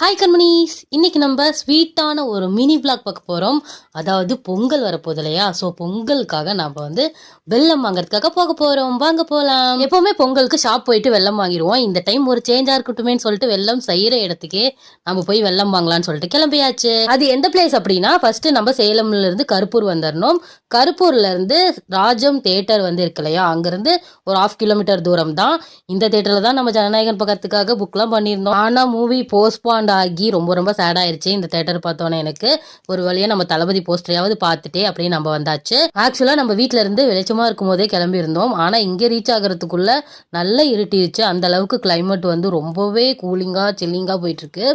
Hi கண்மணிஸ். இன்னைக்கு நம்ம ஸ்வீட்டான ஒரு மினி பிளாக் பார்க்க போகிறோம் அதாவது பொங்கல் வரப்போகுது இல்லையா? ஸோ பொங்கலுக்காக நம்ம வந்து வெள்ளம் வாங்குறதுக்காக போக போகிறோம் வாங்க போகலாம் எப்போவுமே பொங்கலுக்கு ஷாப் போயிட்டு வெள்ளம் வாங்கிடுவோம். இந்த டைம் ஒரு சேஞ்சாக இருக்கட்டுமேன்னு சொல்லிட்டு வெள்ளம் செய்கிற இடத்துக்கே நம்ம போய் வெள்ளம் வாங்கலாம்னு சொல்லிட்டு கிளம்பியாச்சு. அது எந்த பிளேஸ் அப்படின்னா ஃபஸ்ட்டு நம்ம சேலம்லேருந்து கருப்பூர் வந்துடணும் கருப்பூர்லேருந்து ராஜம் தேட்டர் வந்து இருக்கு இல்லையா? அங்கேருந்து ஒரு ஆஃப் கிலோமீட்டர் தூரம் தான் இந்த தேட்டரில் தான் நம்ம ஜனநாயகன் பக்கத்துக்காக புக்லாம் பண்ணியிருந்தோம். ஆனால் மூவி போஸ்ட்பாண்ட் ஆகி ரொம்ப ரொம்ப சேட் இந்த தேட்டர் பார்த்தோன்னே எனக்கு ஒரு வழியாக நம்ம தளபதி போஸ்டரையாவது பார்த்துட்டே அப்படியே நம்ம வந்தாச்சு. ஆக்சுவலாக நம்ம வீட்டில் இருந்து வெளிச்சமாக இருக்கும் போதே கிளம்பியிருந்தோம். ஆனால் இங்கே ரீச் ஆகிறதுக்குள்ள நல்லா இருட்டிருச்சு. அந்த அளவுக்கு கிளைமேட் வந்து ரொம்பவே கூலிங்காக சில்லிங்காக போயிட்டு இருக்கு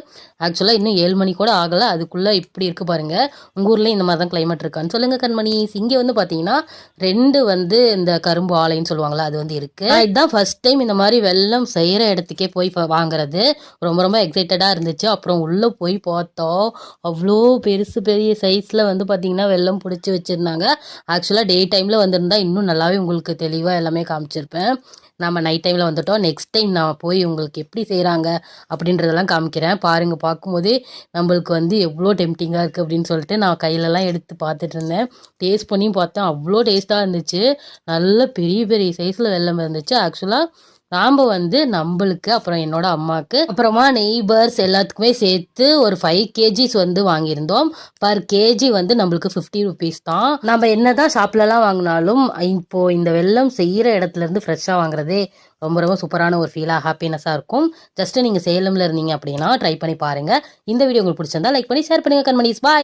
ஆக்சுவலாக இன்னும் ஏழு மணி கூட ஆகலை. அதுக்குள்ளே இப்படி இருக்கு பாருங்க. உங்கள் ஊர்லேயும் இந்த மாதிரி தான் கிளைமேட் இருக்கான்னு சொல்லுங்க கண்மணி. இங்கே வந்து பார்த்தீங்கன்னா ரெண்டு வந்து இந்த கரும்பு ஆலைன்னு சொல்லுவாங்களா அது வந்து இருக்கு. இதுதான் ஃபர்ஸ்ட் டைம் இந்த மாதிரி வெள்ளம் செய்கிற இடத்துக்கே போய் வாங்குறது. ரொம்ப ரொம்ப எக்ஸைட்டடாக இருந்துச்சு. அப்புறம் உள்ளே போய் பார்த்தோம் அவ்வளோ பெருசு பெரிய சைஸில் வந்து பார்த்திங்கன்னா வெள்ளம் பிடிச்சி வச்சுருந்தாங்க. ஆக்சுவலாக டே டைமில் வந்திருந்தால் இன்னும் நல்லாவே உங்களுக்கு தெளிவாக எல்லாமே காமிச்சிருப்பேன். நம்ம நைட் டைமில் வந்துட்டோம். நெக்ஸ்ட் டைம் நான் போய் உங்களுக்கு எப்படி செய்கிறாங்க அப்படின்றதெல்லாம் காமிக்கிறேன். பாருங்கள் பார்க்கும்போதே நம்மளுக்கு வந்து எவ்வளோ டெம்டிங்காக இருக்குது அப்படின்னு சொல்லிட்டு நான் கையிலலாம் எடுத்து பார்த்துட்டு இருந்தேன். டேஸ்ட் பண்ணியும் பார்த்தேன். அவ்வளோ டேஸ்ட்டாக இருந்துச்சு. நல்ல பெரிய பெரிய சைஸில் வெள்ளம் இருந்துச்சு. ஆக்சுவலாக நாம் வந்து நம்மளுக்கு அப்புறம் என்னோட அம்மாவுக்கு அப்புறமா நெய்பர்ஸ் எல்லாத்துக்குமே சேர்த்து ஒரு ஃபைவ் கேஜிஸ் வந்து வாங்கியிருந்தோம். பர் கேஜி வந்து நம்மளுக்கு ஃபிஃப்டி ருபீஸ் தான். நம்ம என்னதான் ஷாப்லலாம் வாங்கினாலும் இப்போ இந்த வெள்ளம் செய்கிற இடத்துல இருந்து ஃப்ரெஷ்ஷாக வாங்குறதே ரொம்ப ரொம்ப சூப்பரான ஒரு ஃபீலாக ஹாப்பினஸாக இருக்கும். ஜஸ்ட் நீங்கள் சேலமில் இருந்தீங்க அப்படின்னா ட்ரை பண்ணி பாருங்கள் இந்த வீடியோ உங்களுக்கு பிடிச்சிருந்தா லைக் பண்ணி ஷேர் பண்ணுங்கள் கண்மணிஸ். பாய்